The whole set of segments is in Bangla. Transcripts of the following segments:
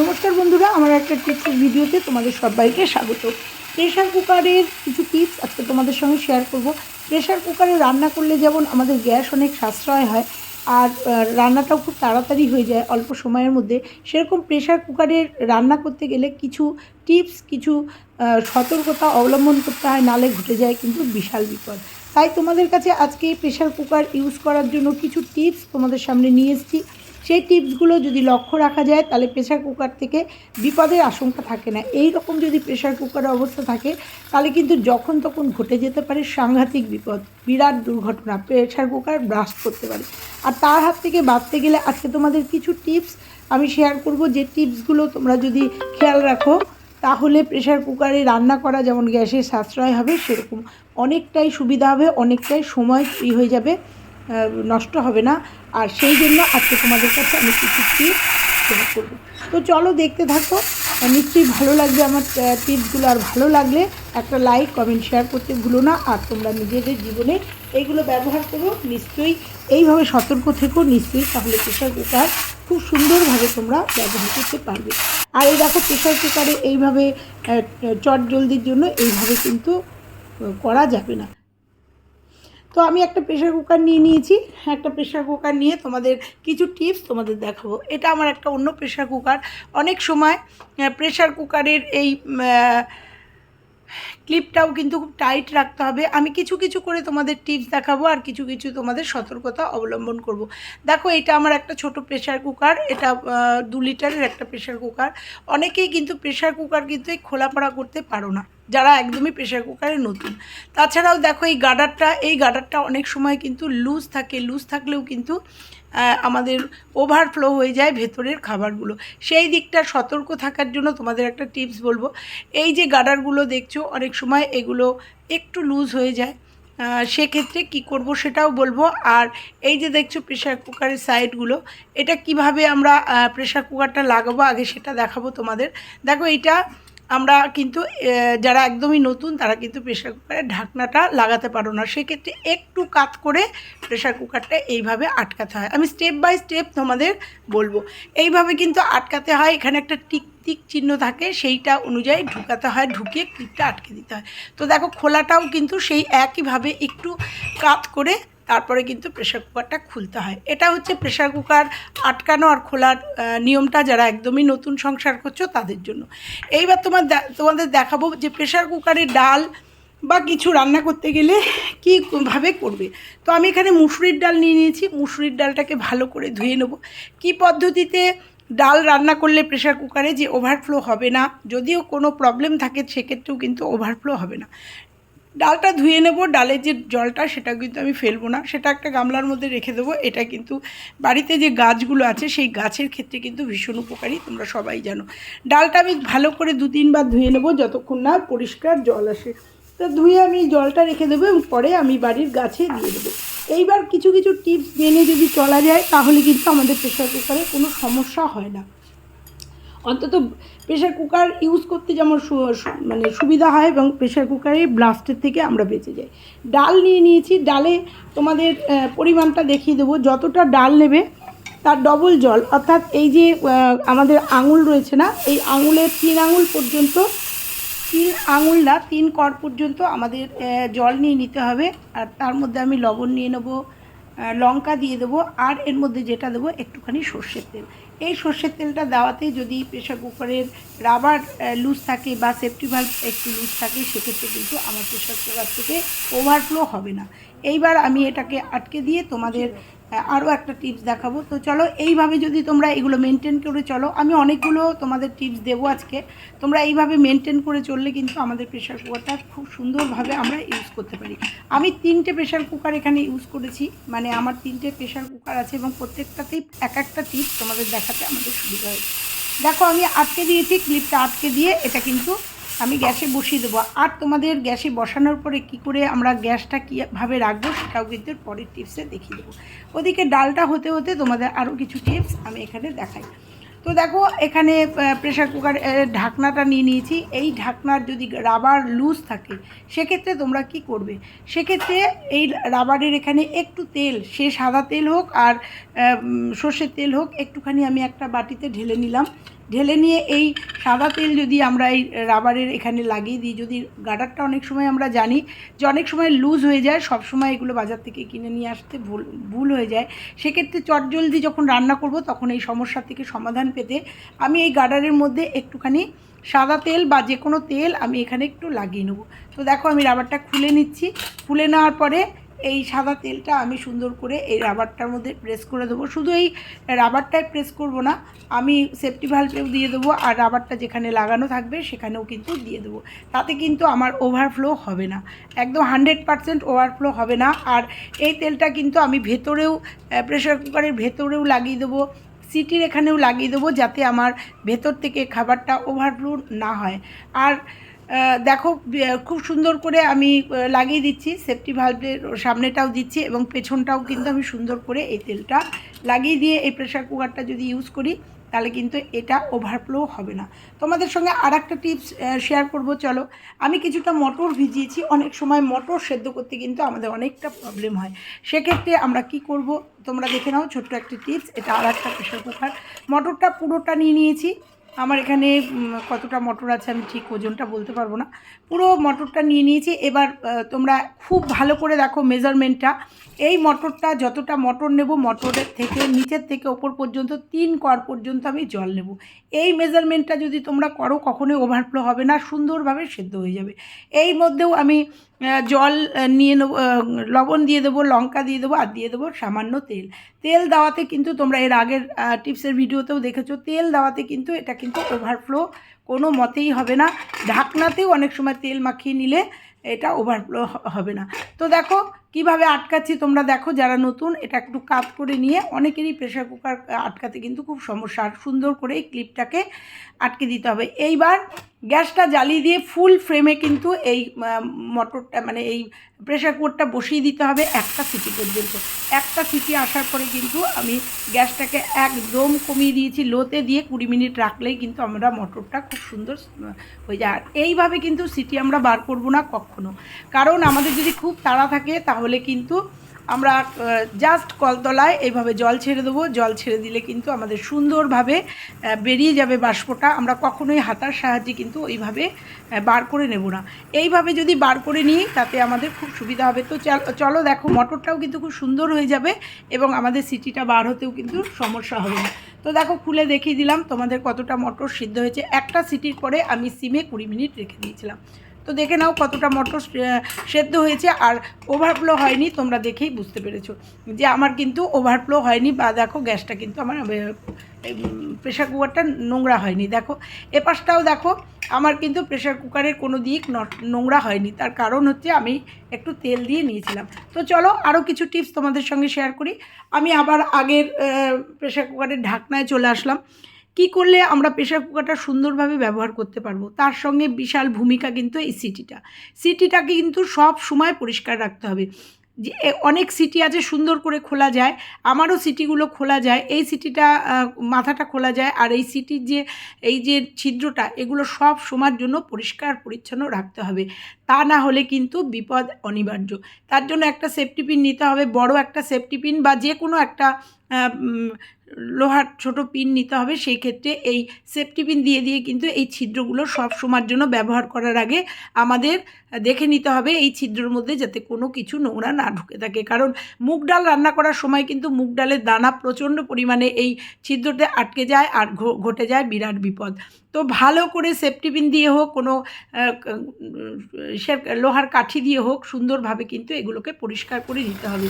নমস্কার বন্ধুরা, আমার একটা টিপসের ভিডিওতে তোমাদের সবাইকে স্বাগত। প্রেশার কুকারের কিছু টিপস আজকে তোমাদের সঙ্গে শেয়ার করব। প্রেশার কুকারে রান্না করলে যেমন আমাদের গ্যাস অনেক সাশ্রয় হয়, আর রান্নাটাও খুব তাড়াতাড়ি হয়ে যায় অল্প সময়ের মধ্যে। সেরকম প্রেশার কুকারে রান্না করতে গেলে কিছু টিপস, কিছু সতর্কতা অবলম্বন করতে হয়, নালে ঘটে যায় কিন্তু বিশাল বিপদ। তাই তোমাদের কাছে আজকে প্রেশার কুকার ইউজ করার জন্য কিছু টিপস তোমাদের সামনে নিয়ে এসেছি। সেই টিপসগুলো যদি লক্ষ্য রাখা যায়, তাহলে প্রেশার কুকার থেকে বিপদের আশঙ্কা থাকে না। এই রকম যদি প্রেশার কুকারের অবস্থা থাকে, তাহলে কিন্তু যখন তখন ঘটে যেতে পারে সাংঘাতিক বিপদ, বিরাট দুর্ঘটনা প্রেশার কুকার ব্রাস্ট করতে পারে। আর তার হাত থেকে বাঁচতে গেলে আজকে তোমাদের কিছু টিপস আমি শেয়ার করব। যে টিপসগুলো তোমরা যদি খেয়াল রাখো, তাহলে প্রেশার কুকারে রান্না করা যেমন গ্যাসের সাশ্রয় হবে, সেরকম অনেকটাই সুবিধা হবে, অনেকটাই সময় ফ্রি হয়ে যাবে। নষ্ট হবে না। আর সেই জন্য আজকে তোমাদের কাছে আমি কিছু টিপস শেয়ার করব। তো চলো দেখতে থাকো। নিশ্চয়ই ভালো লাগবে আমার টিপসগুলো আর ভালো লাগলে একটা লাইক কমেন্ট শেয়ার করতে ভুলো না। আর তোমরা নিজেদের জীবনে এইগুলো ব্যবহার করো। নিশ্চয়ই এইভাবে সতর্ক থেকো। নিশ্চয়ই তাহলে প্রেশার কুকার খুব সুন্দরভাবে তোমরা ব্যবহার করতে পারবে। আর এই দেখো প্রেশার কুকারে এইভাবে চট জলদির জন্য এইভাবে কিন্তু করা যাবে না। তো আমি একটা প্রেশার কুকার নিয়ে নিয়েছি। একটা প্রেশার কুকার নিয়ে তোমাদের কিছু টিপস তোমাদের দেখাবো। এটা আমার একটা অন্য প্রেশার কুকার অনেক সময় প্রেশার কুকারের এই ক্লিপটাও কিন্তু খুব টাইট রাখতে হবে। আমি কিছু কিছু করে তোমাদের টিপস দেখাবো আর কিছু কিছু তোমাদের সতর্কতা অবলম্বন করব। দেখো, এটা আমার একটা ছোট প্রেশার কুকার। এটা দু লিটারের একটা প্রেশার কুকার। অনেকেই কিন্তু প্রেশার কুকার কিন্তু এই খোলাপড়া করতে পারো না। যারা একদমই প্রেশার কুকারে নতুন। তাছাড়াও দেখো, এই গার্ডারটা এই গার্ডারটা অনেক সময় কিন্তু লুজ থাকে। লুজ থাকলেও কিন্তু আমাদের ওভারফ্লো হয়ে যায় ভেতরের খাবারগুলো। সেই দিকটা সতর্ক থাকার জন্য তোমাদের একটা টিপস বলব। এই যে গার্ডারগুলো দেখছ, অনেক সময় এগুলো একটু লুজ হয়ে যায়। সেক্ষেত্রে কি করব সেটাও বলব। আর এই যে দেখছ প্রেশার কুকারের সাইডগুলো এটা কীভাবে আমরা প্রেশার কুকারটা লাগাবো আগে সেটা দেখাবো তোমাদের। দেখো এইটা আমরা কিন্তু যারা একদমই নতুন, তারা কিন্তু প্রেশার কুকারের ঢাকনাটা লাগাতে পারো না। সেক্ষেত্রে একটু কাত করে প্রেশার কুকারটা এইভাবে আটকাতে হয়। আমি স্টেপ বাই স্টেপ তোমাদের বলব। এইভাবে কিন্তু আটকাতে হয়, এখানে একটা টিক টিক চিহ্ন থাকে, সেইটা অনুযায়ী ঢুকাতে হয়, ঢুকিয়ে ক্লিপটা আটকে দিতে হয়। তো দেখো, খোলাটাও কিন্তু সেই একইভাবে একটু কাত করে তারপরে কিন্তু প্রেশার কুকারটা খুলতে হয়। এটা হচ্ছে প্রেশার কুকার আটকানো আর খোলার নিয়মটা যারা একদমই নতুন সংসার করছ তাদের জন্য। এইবার তোমার তোমাদের দেখাবো যে প্রেশার কুকারে ডাল বা কিছু রান্না করতে গেলে কীভাবে করবে। তো আমি এখানে মুসুরির ডাল নিয়ে নিয়েছি। মুসুরির ডালটাকে ভালো করে ধুয়ে নেব। কী পদ্ধতিতে ডাল রান্না করলে প্রেশার কুকারে যে ওভারফ্লো হবে না, যদিও কোনো প্রবলেম থাকে, সেক্ষেত্রেও কিন্তু ওভারফ্লো হবে না। ডালটা ধুয়ে নেব, ডালের যে জলটা সেটা কিন্তু আমি ফেলব না। সেটা একটা গামলার মধ্যে রেখে দেবো। এটা কিন্তু বাড়িতে যে গাছগুলো আছে, সেই গাছের ক্ষেত্রে কিন্তু ভীষণ উপকারী, তোমরা সবাই জানো। ডালটা আমি ভালো করে দু তিনবার ধুয়ে নেব, যতক্ষণ না পরিষ্কার জল আসে। তো ধুয়ে আমি জলটা রেখে দেবো এবং পরে আমি বাড়ির গাছে দিয়ে দেবো। এইবার কিছু কিছু টিপস মেনে যদি চলা যায়, তাহলে কিন্তু আমাদের প্রেশার কুকারে কোনো সমস্যা হয় না। অন্তত প্রেশার কুকার ইউজ করতে যেমন মানে সুবিধা হয় এবং প্রেশার কুকারে ব্লাস্টের থেকে আমরা বেঁচে যাই। ডাল নিয়ে নিয়েছি, ডালে তোমাদের পরিমাণটা দেখিয়ে দেবো। যতটা ডাল নেবে তার ডবল জল। অর্থাৎ এই যে আমাদের আঙুল রয়েছে না, এই আঙুলের তিন আঙুল পর্যন্ত, তিন আঙুল না, তিন কর পর্যন্ত আমাদের জল নিয়ে নিতে হবে। আর তার মধ্যে আমি লবণ নিয়ে নেব লঙ্কা দিয়ে দেবো, আর এর মধ্যে যেটা দেবো একটুখানি সর্ষের তেল। এই সর্ষের তেলটা দেওয়াতে যদি প্রেশার কুকারের রাবার লুজ থাকে বা সেফটি ভাল্ব একটু লুজ থাকে, সেক্ষেত্রে কিন্তু আমার প্রেশার কুকার থেকে ওভারফ্লো হবে না। এইবার আমি এটাকে আটকে দিয়ে তোমাদের আরও একটা টিপস দেখাবো। তো চলো, এইভাবে যদি তোমরা এগুলো মেনটেন করে চলো, আমি অনেকগুলো তোমাদের টিপস দেবো আজকে। তোমরা এইভাবে মেনটেন করে চললে কিন্তু আমাদের প্রেশার কুকারটা খুব সুন্দরভাবে আমরা ইউজ করতে পারি। আমি তিনটে প্রেশার কুকার এখানে ইউজ করেছি। মানে আমার তিনটে প্রেশার কুকার আছে এবং প্রত্যেকটাতেই এক একটা টিপস তোমাদের দেখাতে আমাদের সুবিধা হয়েছে। দেখো, আমি আটকে দিয়েছি ক্লিপটা আটকে দিয়ে এটা কিন্তু আমি গ্যাসে বসিয়ে দেবো। আর তোমাদের গ্যাসে বসানোর পরে কি করে আমরা গ্যাসটা কীভাবে রাখব সেটাও কিন্তু পরের টিপসে দেখিয়ে দেবো। ওদিকে ডালটা হতে হতে তোমাদের আরও কিছু টিপস আমি এখানে দেখাই। তো দেখো, এখানে প্রেশার কুকার ঢাকনাটা নিয়ে নিয়েছি। এই ঢাকনার যদি রাবার লুজ থাকে, সেক্ষেত্রে তোমরা কি করবে? সেক্ষেত্রে এই রাবারের এখানে একটু তেল, সে সাদা তেল হোক আর সর্ষের তেল হোক, একটুখানি আমি একটা বাটিতে ঢেলে নিলাম। ঢেলে নিয়ে এই সাদা তেল যদি আমরা এই রাবারের এখানে লাগিয়ে দিই, যদি গাডারটা অনেক সময় আমরা জানি যে অনেক সময় লুজ হয়ে যায়, সব সময় এগুলো বাজার থেকে কিনে নিয়ে আসতে ভুল ভুল হয়ে যায়। সেক্ষেত্রে চটজলদি যখন রান্না করব, তখন এই সমস্যা থেকে সমাধান পেতে আমি এই গাডারের মধ্যে একটুখানি সাদা তেল বা যে কোনো তেল আমি এখানে একটু লাগিয়ে নেব। তো দেখো আমি রাবারটা খুলে নিচ্ছি। খুলে নেওয়ার পরে এই সাদা তেলটা আমি সুন্দর করে এই রাবারটার মধ্যে প্রেস করে দেবো। শুধু এই রাবারটায় প্রেস করব না, আমি সেফটি ভাল্বেও দিয়ে দেবো আর রাবারটা যেখানে লাগানো থাকবে সেখানেও কিন্তু দিয়ে দেবো। তাতে কিন্তু আমার ওভারফ্লো হবে না। একদম হান্ড্রেড পারসেন্ট ওভারফ্লো হবে না। আর এই তেলটা কিন্তু আমি ভেতরেও প্রেশার কুকারের ভেতরেও লাগিয়ে দেবো, সিটির এখানেও লাগিয়ে দেবো যাতে আমার ভেতর থেকে খাবারটা ওভারফ্লো না হয়। আর দেখো খুব সুন্দর করে আমি লাগিয়ে দিচ্ছি সেফটি ভাল্বের সামনেটাও দিচ্ছি এবং পেছনটাও কিন্তু আমি সুন্দর করে এই তেলটা লাগিয়ে দিয়ে এই প্রেশার কুকারটা যদি ইউজ করি, তাহলে কিন্তু এটা ওভারফ্লো হবে না। তোমাদের সঙ্গে আর একটা টিপস শেয়ার করব, চলো। আমি কিছুটা মটর ভিজিয়েছি, অনেক সময় মটর সেদ্ধ করতে কিন্তু আমাদের অনেকটা প্রবলেম হয়। সেক্ষেত্রে আমরা কি করব? তোমরা দেখে নাও, ছোট্ট একটি টিপস এটা আর একটা প্রেশার কুকার মটরটা পুরোটা নিয়ে নিয়েছি আমার এখানে কতটা মটর আছে আমি ঠিক ওজনটা বলতে পারব না। পুরো মটরটা নিয়ে নিয়েছি। এবার তোমরা খুব ভালো করে দেখো মেজারমেন্টটা এই মটরটা যতটা মটর নেব, মটরের থেকে, নিচের থেকে ওপর পর্যন্ত, তিন কর পর্যন্ত আমি জল নেব। এই মেজারমেন্টটা যদি তোমরা করো, কখনোই ওভারফ্লো হবে না, সুন্দরভাবে সেদ্ধ হয়ে যাবে। এই মধ্যেও আমি জল নিয়ে নেব লবণ দিয়ে দেবো, লঙ্কা দিয়ে দেবো, আর দিয়ে দেবো সামান্য তেল। তেল দেওয়াতে কিন্তু তোমরা এর আগের টিপসের ভিডিওতেও দেখেছ। তেল দেওয়াতে কিন্তু এটা কিন্তু ওভারফ্লো কোনো মতেই হবে না। ঢাকনাতেও অনেক সময় তেল মাখিয়ে নিলে এটা ওভারফ্লো হবে না। তো দেখো কীভাবে আটকাচ্ছি তোমরা দেখো, যারা নতুন, এটা একটু কাত করে নিয়ে অনেকেরই প্রেশার কুকার আটকাতে কিন্তু খুব সমস্যা। আর সুন্দর করে এই ক্লিপটাকে আটকে দিতে হবে। এইবার গ্যাসটা জ্বালিয়ে দিয়ে ফুল ফ্রেমে কিন্তু এই মটরটা মানে এই প্রেশার কুকারটা বসিয়ে দিতে হবে একটা সিটি পর্যন্ত একটা সিটি আসার পরে কিন্তু আমি গ্যাসটাকে একদম কমিয়ে দিয়েছি, লোতে দিয়ে কুড়ি মিনিট রাখলেই কিন্তু আমরা মটরটা খুব সুন্দর হয়ে যায়। আর এইভাবে কিন্তু সিটি আমরা বার করব না কখনো। কারণ আমাদের যদি খুব তাড়া থাকে তাহলে কিন্তু আমরা জাস্ট কলতলায় এইভাবে জল ছেড়ে দেবো। জল ছেড়ে দিলে কিন্তু আমাদের সুন্দরভাবে বেরিয়ে যাবে বাষ্পটা। আমরা কখনোই হাতার সাহায্যে কিন্তু ওইভাবে বার করে নেব না। এইভাবে যদি বার করে নিই, তাতে আমাদের খুব সুবিধা হবে। তো চলো দেখো, মটরটাও কিন্তু খুব সুন্দর হয়ে যাবে এবং আমাদের সিটিটা বার হতেও কিন্তু সমস্যা হবে না। তো দেখো, খুলে দেখিয়ে দিলাম তোমাদের কতটা মটর সিদ্ধ হয়েছে। একটা সিটির পরে আমি সিমে কুড়ি মিনিট রেখে দিয়েছিলাম। তো দেখে নাও কতটা মটর সেদ্ধ হয়েছে আর ওভারফ্লো হয়নি, তোমরা দেখেই বুঝতে পেরেছ যে আমার কিন্তু ওভারফ্লো হয়নি বা দেখো গ্যাসটা কিন্তু আমার প্রেশার কুকারটা নোংরা হয়নি। দেখো, এপাশটাও দেখো, আমার কিন্তু প্রেশার কুকারের কোনো দিক নোংরা হয়নি। তার কারণ হচ্ছে আমি একটু তেল দিয়ে নিয়েছিলাম। তো চলো আরও কিছু টিপস তোমাদের সঙ্গে শেয়ার করি। আমি আবার আগের প্রেশার কুকারের ঢাকনায় চলে আসলাম। কি করলে আমরা প্রেশার কুকারটা সুন্দরভাবে ব্যবহার করতে পারব? তার সঙ্গে বিশাল ভূমিকা কিন্তু এই সিটিটা। সিটিটাকে কিন্তু সব সময় পরিষ্কার রাখতে হবে। যে অনেক সিটি আছে সুন্দর করে খোলা যায়, আমারও সিটিগুলো খোলা যায়, এই সিটিটা মাথাটা খোলা যায়, আর এই সিটির যে, এই যে ছিদ্রটা, এগুলো সব সময়ের জন্য পরিষ্কার, পরিচ্ছন্ন রাখতে হবে। তা না হলে কিন্তু বিপদ অনিবার্য। তার জন্য একটা সেফটি পিন নিতে হবে, বড় একটা সেফটি পিন বা যে কোনো একটা লোহার ছোট পিন নিতে হবে সেই ক্ষেত্রে এই সেফটি পিন দিয়ে দিয়ে কিন্তু এই ছিদ্রগুলো সব সময়ের জন্য ব্যবহার করার আগে আমাদের দেখে নিতে হবে এই ছিদ্রর মধ্যে যাতে কোনো কিছু নোংরা না ঢুকে থাকে। কারণ মুগ ডাল রান্না করার সময় কিন্তু মুগ ডালের দানা প্রচণ্ড পরিমাণে এই ছিদ্রতে আটকে যায় আর ঘটে যায় বিরাট বিপদ। তো ভালো করে সেফটি পিন দিয়ে হোক, কোনো লোহার কাঠি দিয়ে হোক, সুন্দরভাবে কিন্তু এগুলোকে পরিষ্কার করে নিতে হবে।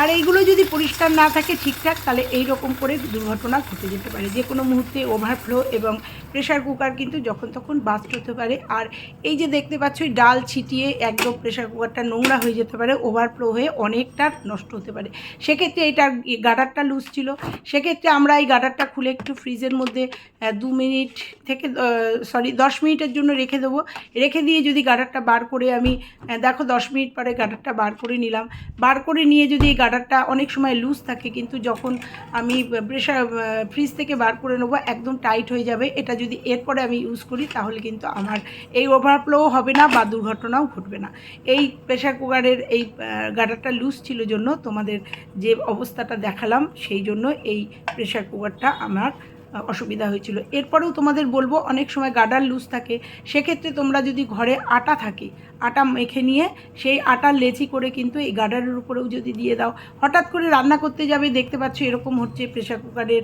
আর এইগুলো যদি পরিষ্কার না থাকে ঠিকঠাক, তাহলে এই রকম করে দুর্ঘটনা ঘটে যেতে পারে। যে কোনো মুহূর্তে ওভারফ্লো এবং প্রেশার কুকার কিন্তু যখন তখন বাস্ট হতে পারে। আর এই যে দেখতে পাচ্ছ ডাল ছিটিয়ে একদম প্রেশার কুকারটা নোংরা হয়ে যেতে পারে ওভারফ্লো হয়ে অনেকটা নষ্ট হতে পারে। সেক্ষেত্রে এটার গাডারটা লুজ ছিল। সেক্ষেত্রে আমরা এই গাডারটা খুলে একটু ফ্রিজের মধ্যে দু মিনিট থেকে সরি দশ মিনিটের জন্য রেখে দেবো। রেখে দিয়ে যদি গাডারটা বার করে আমি দেখো দশ মিনিট পরে গাডারটা বার করে নিলাম। বার করে নিয়ে যদি এই গার্ডারটা অনেক সময় লুজ থাকে, কিন্তু যখন আমি প্রেশার ফ্রিজ থেকে বার করে নেব, একদম টাইট হয়ে যাবে। এটা যদি এরপরে আমি ইউজ করি, তাহলে কিন্তু আমার এই ওভারফ্লো হবে না বা দুর্ঘটনাও ঘটবে না। এই প্রেশার কুকারের এই গার্ডারটা লুজ ছিল জন্য তোমাদের যে অবস্থাটা দেখালাম, সেই জন্য এই প্রেশার কুকারটা আমার অসুবিধা হয়েছিল। এরপরেও তোমাদের বলব, অনেক সময় গার্ডার লুজ থাকে। সেক্ষেত্রে তোমরা যদি ঘরে আটা থাকে, আটা মেখে নিয়ে সেই আটার লেচি করে কিন্তু এই গার্ডারের উপরেও যদি দিয়ে দাও, হঠাৎ করে রান্না করতে যাবে, দেখতে পাচ্ছ এরকম হচ্ছে প্রেশার কুকারের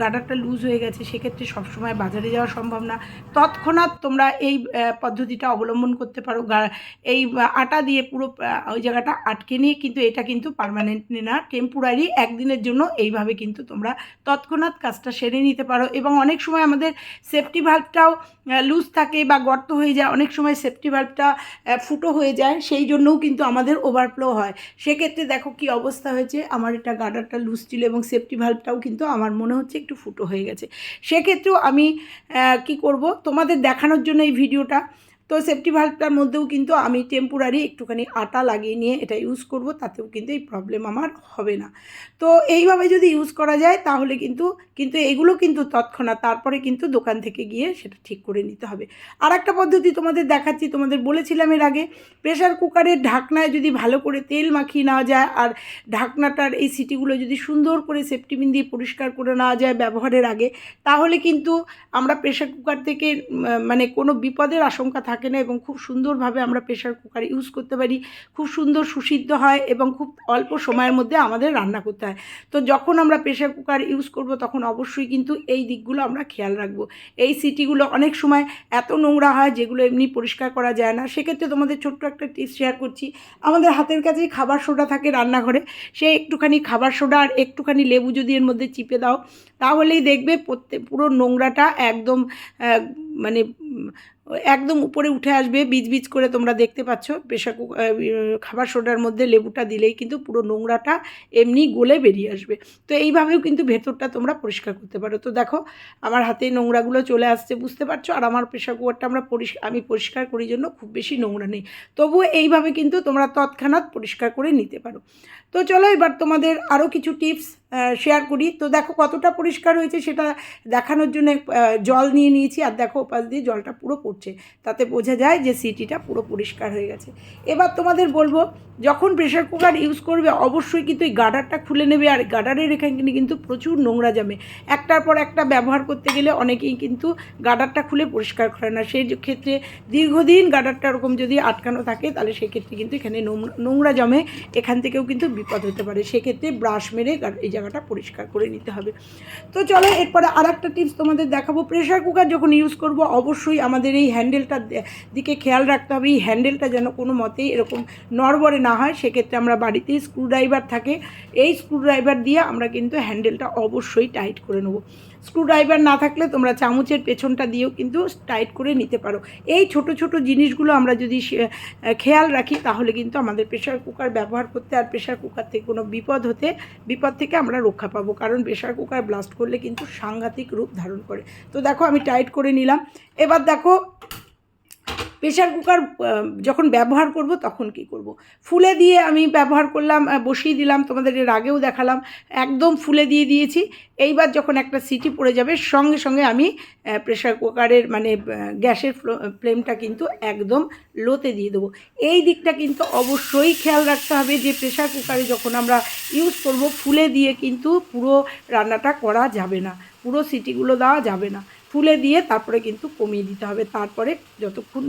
গার্ডারটা লুজ হয়ে গেছে। সেক্ষেত্রে সবসময় বাজারে যাওয়া সম্ভব না। তৎক্ষণাৎ তোমরা এই পদ্ধতিটা অবলম্বন করতে পারো। এই আটা দিয়ে পুরো ওই জায়গাটা আটকে নিয়ে কিন্তু এটা কিন্তু পারমানেন্টলি না টেম্পোরারি একদিনের জন্য এইভাবে কিন্তু তোমরা তৎক্ষণাৎ কাজটা সেরে নিতে পারো এবং অনেক সময় আমাদের সেফটি ভাল্বটাও লুজ থাকে বা গর্ত হয়ে যায়, অনেক সময় সেফটি ভাল্বটা ফুটো হয়ে যায়, সেই জন্যও কিন্তু আমাদের ওভারফ্লো হয়। সেক্ষেত্রে দেখো কি অবস্থা হয়েছে, আমার এটা গার্ডারটা লুজ ছিল এবং সেফটি ভাল্বটাও কিন্তু আমার মনে হচ্ছে একটু ফুটো হয়ে গেছে। সেক্ষেত্রেও আমি কি করব? তোমাদের দেখানোর জন্য এই ভিডিওটা তো সেফটি ভাল্বটার মধ্যেও কিন্তু আমি টেম্পোরারি একটুখানি আটা লাগিয়ে নিয়ে এটা ইউজ করব, তাতেও কিন্তু এই প্রবলেম আমার হবে না। তো এইভাবে যদি ইউজ করা যায়, তাহলে কিন্তু কিন্তু এগুলো কিন্তু তৎক্ষণাৎ তারপরে কিন্তু দোকান থেকে গিয়ে সেটা ঠিক করে নিতে হবে। আর একটা পদ্ধতি তোমাদের দেখাচ্ছি, তোমাদের বলেছিলাম এর আগে প্রেশার কুকারের ঢাকনায় যদি ভালো করে তেল মাখিয়ে নেওয়া যায়, আর ঢাকনাটার এই সিটিগুলো যদি সুন্দর করে সেফটিবিন দিয়ে পরিষ্কার করে নেওয়া যায় ব্যবহারের আগে, তাহলে কিন্তু আমরা প্রেশার কুকার থেকে মানে কোনো বিপদের আশঙ্কা থাকে না এবং খুব সুন্দরভাবে আমরা প্রেশার কুকার ইউজ করতে পারি। খুব সুন্দর সুসিদ্ধ হয় এবং খুব অল্প সময়ের মধ্যে আমাদের রান্না করতে হয়। তো যখন আমরা প্রেশার কুকার ইউজ করব তখন অবশ্যই কিন্তু এই দিকগুলো আমরা খেয়াল রাখব। এই সিটিগুলো অনেক সময় এত নোংরা হয় যেগুলো এমনি পরিষ্কার করা যায় না। সেক্ষেত্রে তোমাদের ছোট্ট একটা টিপস শেয়ার করছি। আমাদের হাতের কাছেই খাবার সোডা থাকে রান্নাঘরে। সে একটুখানি খাবার সোডা আর একটুখানি লেবু যদি এর মধ্যে চিপে দাও, তাহলেই দেখবে প্রত্যেক পুরো নোংরাটা একদম মানে একদম উপরে উঠে আসবে বীজ বীজ করে তোমরা দেখতে পাচ্ছ। প্রেশার কুক আহ, খাবার সোডার মধ্যে লেবুটা দিলেই কিন্তু পুরো নোংরাটা এমনি গলে বেরিয়ে আসবে। তো এইভাবেও কিন্তু ভেতরটা তোমরা পরিষ্কার করতে পারো। তো দেখো আমার হাতে নোংরাগুলো চলে আসছে বুঝতে পারছ? আর আমার প্রেশার কুকারটা আমরা পরিষ্কার আমি পরিষ্কার করি জন্য খুব বেশি নোংরা নেই। তবুও এইভাবে কিন্তু তোমরা তৎক্ষণাৎ পরিষ্কার করে নিতে পারো। তো চলো এবার তোমাদের আরও কিছু টিপস শেয়ার করি। তো দেখো কতটা পরিষ্কার হয়েছে সেটা দেখানোর জন্য জল নিয়ে নিয়েছি আর দেখো ওপাশ দিয়ে জলটা পুরো পড়ছে। তাতে বোঝা যায় যে সিটিটা পুরো পরিষ্কার হয়ে গেছে। এবার তোমাদের বলব, যখন প্রেশার কুকার ইউজ করবে, অবশ্যই কিন্তু এই গার্ডারটা খুলে নেবে। আর গার্ডারের এখানে কিন্তু প্রচুর নোংরা জমে। একটার পর একটা ব্যবহার করতে গেলে অনেকেই কিন্তু গার্ডারটা খুলে পরিষ্কার করে না। সেই ক্ষেত্রে দীর্ঘদিন গার্ডারটা ওরকম যদি আটকানো থাকে, তাহলে সেক্ষেত্রে কিন্তু এখানে নোংরা- জমে এখান থেকেও কিন্তু বিপদ হতে পারে। সেক্ষেত্রে ব্রাশ মেরে এই জায়গাটা পরিষ্কার করে নিতে হবে। তো চলো, এরপরে আর একটা টিপস তোমাদের দেখাবো। প্রেশার কুকার যখন ইউজ করব, অবশ্যই আমাদের এই হ্যান্ডেলটার দিকে খেয়াল রাখতে হবে। এই হ্যান্ডেলটা যেন কোনো মতেই এরকম নড়বড়ে না হয়, সেক্ষেত্রে আমরা বাড়িতেই স্ক্রুড্রাইভার থাকে। এই স্ক্রুড্রাইভার দিয়ে আমরা কিন্তু হ্যান্ডেলটা অবশ্যই টাইট করে নেব। স্ক্রুড্রাইভার না থাকলে তোমরা চামচের পেছনটা দিয়েও কিন্তু টাইট করে নিতে পারো। এই ছোট ছোট জিনিসগুলো আমরা যদি খেয়াল রাখি, তাহলে কিন্তু আমাদের প্রেশার কুকার ব্যবহার করতে আর প্রেশার কুকার থেকে কোনো বিপদ হতে, বিপদ থেকে আমরা রক্ষা পাবো। কারণ প্রেশার কুকার ব্লাস্ট করলে কিন্তু সাংঘাতিক রূপ ধারণ করে। তো দেখো, আমি টাইট করে নিলাম। এবার দেখো প্রেশার কুকার যখন ব্যবহার করব তখন কি করব। ফুলে দিয়ে আমি ব্যবহার করলাম বসিয়ে দিলাম, তোমাদের এর আগেও দেখালাম, একদম ফুলে দিয়ে দিয়েছি। এইবার যখন একটা সিটি পড়ে যাবে, সঙ্গে সঙ্গে আমি প্রেশার কুকারের মানে গ্যাসের ফ্লো- ফ্লেমটা কিন্তু একদম লোতে দিয়ে দেবো। এই দিকটা কিন্তু অবশ্যই খেয়াল রাখতে হবে যে প্রেশার কুকারে যখন আমরা ইউজ করব, ফুলে দিয়ে কিন্তু পুরো রান্নাটা করা যাবে না। পুরো সিটিগুলো দেওয়া যাবে না। ফুলে দিয়ে তারপরে কিন্তু কমিয়ে দিতে হবে। তারপরে যতক্ষণ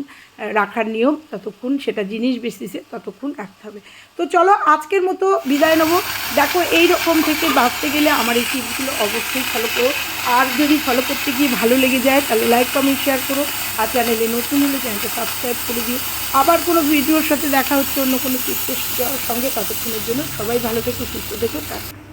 রাখার নিয়ম, ততক্ষণ সেটা জিনিস বেসিসে ততক্ষণ রাখতে হবে। তো চলো আজকের মতো বিদায় নেব। দেখো এই রকম থেকে বাঁচতে গেলে আমার এই টিপসগুলো অবশ্যই ফলো করো। আর যদি ফলো করতে গিয়ে ভালো লেগে যায়, তাহলে লাইক, কমেন্ট, শেয়ার করো। আর চ্যানেলে নতুন হলে চ্যানেলটা সাবস্ক্রাইব করে দিও। আবার কোনো ভিডিওর সাথে দেখা হচ্ছে অন্য কোনো টিপসের সঙ্গে, ততক্ষণের জন্য সবাই ভালো থেকো, সুস্থ থেকো, টাটা।